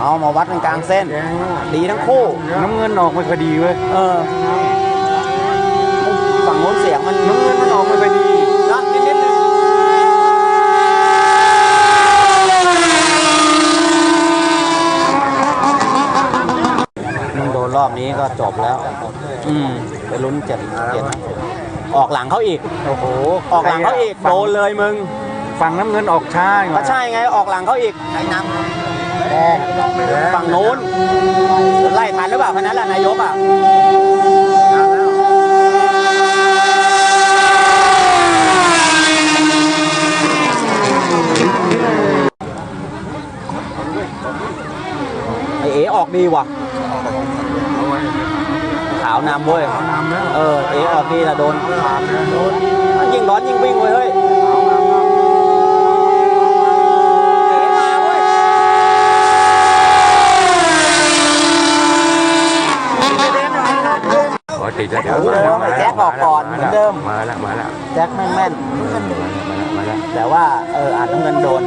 เอามาวัดกันกลางเส้นแดงอะดีทั้งคู่ น้ำเงินออกไม่ค่อยดีเว้ยเออ ฝั่งโน้นเสียงมันน้ำเงินมันออกไม่ค่อยดีนะนิดนิดนึงมึงโดนรอบนี้ก็จบแล้ว อืมไปลุ้นเจ็ดเจ็ดออกหลังเขาอีก โอ้โห ออกหลังเขาอีก โดนเลยมึง ฝั่งน้ำเงินออกช้าอยู่ก็ใช่ไง ออกหลังเขาอีกไหนนำ ฝั่งโน้นไล่ทันหรือเปล่าคนนั้นแหละนายกอะไอเอออกดีว่ะ ขาวนำเว้ยนำแล้วเออ เอออกดีแต่โดน ยิ่งร้อนยิ่งวิ่งเว้ยเฮ้ย เอมาเว้ย ขอ ติดแล้วโอ้โหไอ้แจ็คออกก่อนเหมือนเดิม มาแล้วมาแล้วแจ็คแม่นแม่น มาแล้วแต่ว่าเอออาจน้ำเงินโดน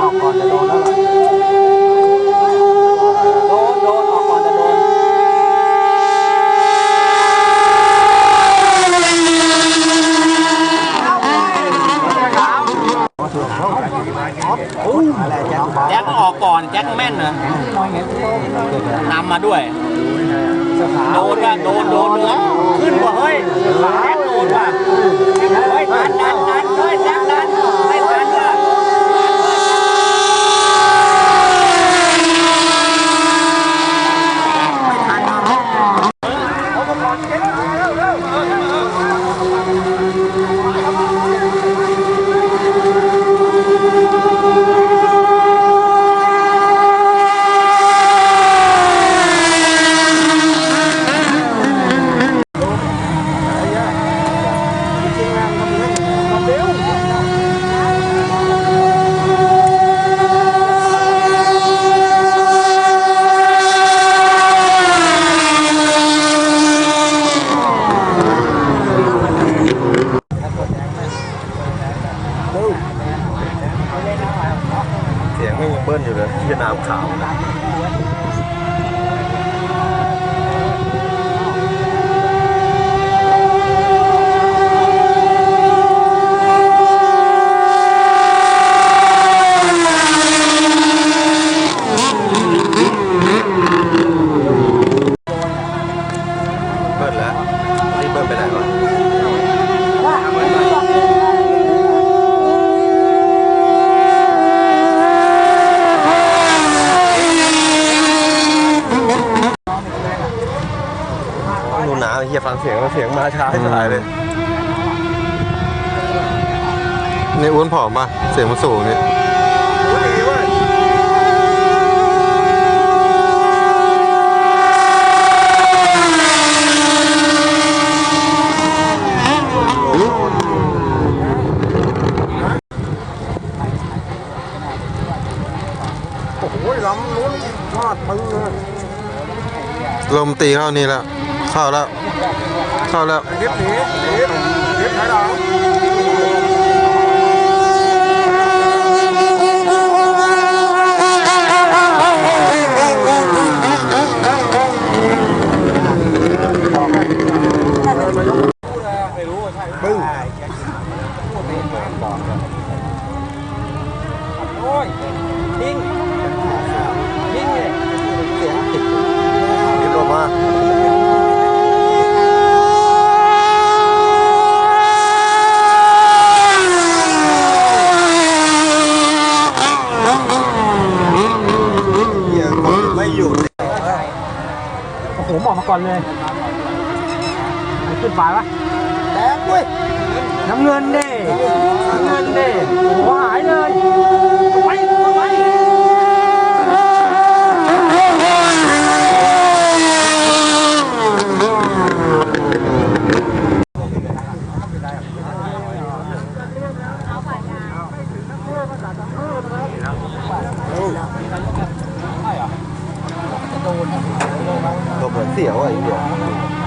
ออกก่อนจะโดนแล้วเหรอโดนโดนออกก่อนจะโดน แจ็คออกก่อนแจ็คแม่นเหรอนำมาด้วย โดนว่ะโดนโดนเลยขึ้นว่ะเฮ้ยแจ็คโดนว่ะเฮ้ยดันดันดันเฮ้ยแจ็คดันไม่ทันว่ะเสียงไม่ยัง เบิ้ลอยู่เลยที่น้ำขาวนะ ดูหนาวไอ้เฮียฟังเสียงแล้วเสียงมาช้าให้สายเลยนี่อ้วนผอมป่ะเสียงมันสูงนี่โอ้ยลำนู้นพลาดปึ้งเลยลมตีเข้านี่แล้ว เข้าแล้ว เข้าแล้วเก็บหนีหนีเก็บไหนหลังโอ้ยทิ้ง อยู่โอ้โหหมอกมาก่อนเลยขึ้นฝายวะแดงเว้ยน้ำเงินเด้น้ำเงินเด้โอ้โหหายเลย Dobratiawan.